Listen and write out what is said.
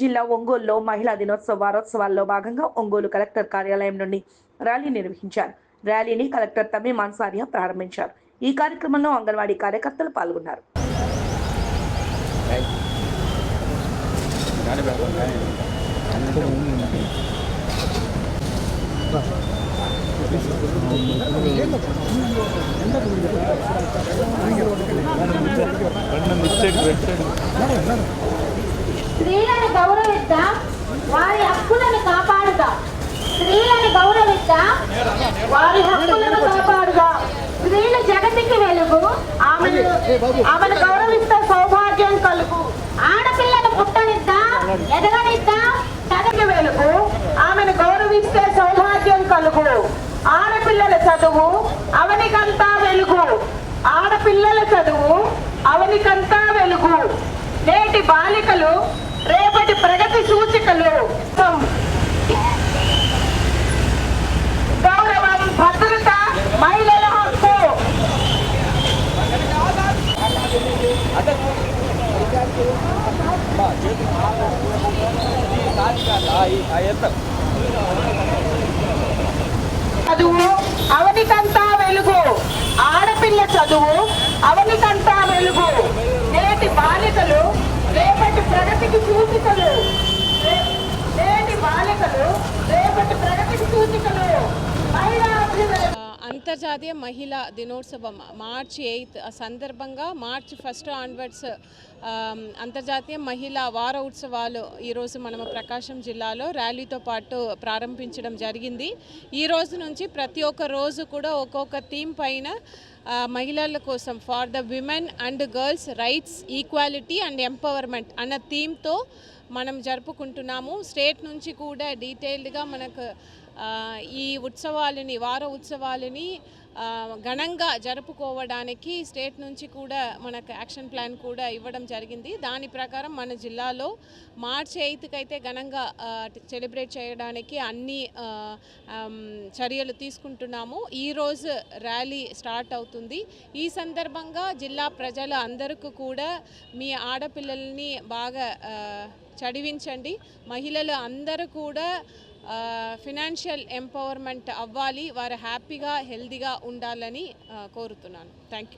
జిల్లా ఒంగోలులో మహిళా దినోత్సవ వారోత్సవాల్లో భాగంగా ఒంగోలు కలెక్టర్ కార్యాలయం నుండి ర్యాలీ నిర్వహించారు. ర్యాలీని కలెక్టర్ తమీం అన్సారియా ప్రారంభించారు. ఈ కార్యక్రమంలో అంగన్వాడీ కార్యకర్తలు పాల్గొన్నారు. స్త్రీలను గౌరవిద్దాం వారి హక్కులను కాపాడుదాం. స్త్రీలను గౌరవిద్దాం వారి హక్కులను కాపాడుదాం. స్త్రీలు జగతికి వెలుగు ఆమెను ఆమెను గౌరవిస్తే సౌభాగ్యం కలుగు. ఆడపిల్లను పుట్టనిద్దాం ఎదగనిద్దాం చదివి వెలుగు ఆమెను గౌరవిస్తే సౌభాగ్యం కలుగు. ఆడపిల్లల చదువు అవనికంతా వెలుగు. ఆడపిల్లల చదువు అవనికంతా వెలుగు. నేటి బాలికలు రేపటి ప్రగతి సూచికలు గౌరవం భద్రత మహిళల హక్కు చదువు అవనికంతా వెలుగు ఆడపిల్ల చదువు అవనికంతా వెలుగు నేటి బాలికలు రేపటి ప్రగతికి సూచికలు రే- నేటి బాలికలు రేపటి ప్రగతికి సూచికలు మహిళా అభ్యుదయ ఆ, అంతర్జాతీయ మహిళా దినోత్సవం మార్చి ఎయిత్ సందర్భంగా మార్చి ఫస్ట్ ఆన్వర్డ్స్ అంతర్జాతీయ మహిళా వార ఉత్సవాలు ఈరోజు మనము ప్రకాశం జిల్లాలో ర్యాలీతో పాటు ప్రారంభించడం జరిగింది. ఈ రోజు నుంచి ప్రతి ఒక్క రోజు కూడా ఒక్కొక్క థీమ్ పైన మహిళల కోసం for the women and girls rights equality and empowerment అన్న థీమ్తో మనం జరుపుకుంటున్నాము. స్టేట్ నుంచి కూడా డీటెయిల్డ్గా మనకు ఈ ఉత్సవాలని వార ఉత్సవాలని ఘనంగా జరుపుకోవడానికి స్టేట్ నుంచి కూడా మనకు యాక్షన్ ప్లాన్ కూడా ఇవ్వడం జరిగింది. దాని ప్రకారం మన జిల్లాలో మార్చ్ ఎయిత్కి అయితే ఘనంగా సెలబ్రేట్ చేయడానికి అన్ని చర్యలు తీసుకుంటున్నాము. ఈరోజు ర్యాలీ స్టార్ట్ అవుతుంది. ఈ సందర్భంగా జిల్లా ప్రజల అందరికీ కూడా మీ ఆడపిల్లల్ని బాగా చదివించండి. మహిళలు అందరూ కూడా ఫినాన్షియల్ ఎంపవర్మెంట్ అవ్వాలి వారు హ్యాపీగా హెల్తీగా ఉండాలని కోరుతున్నాను. Thank you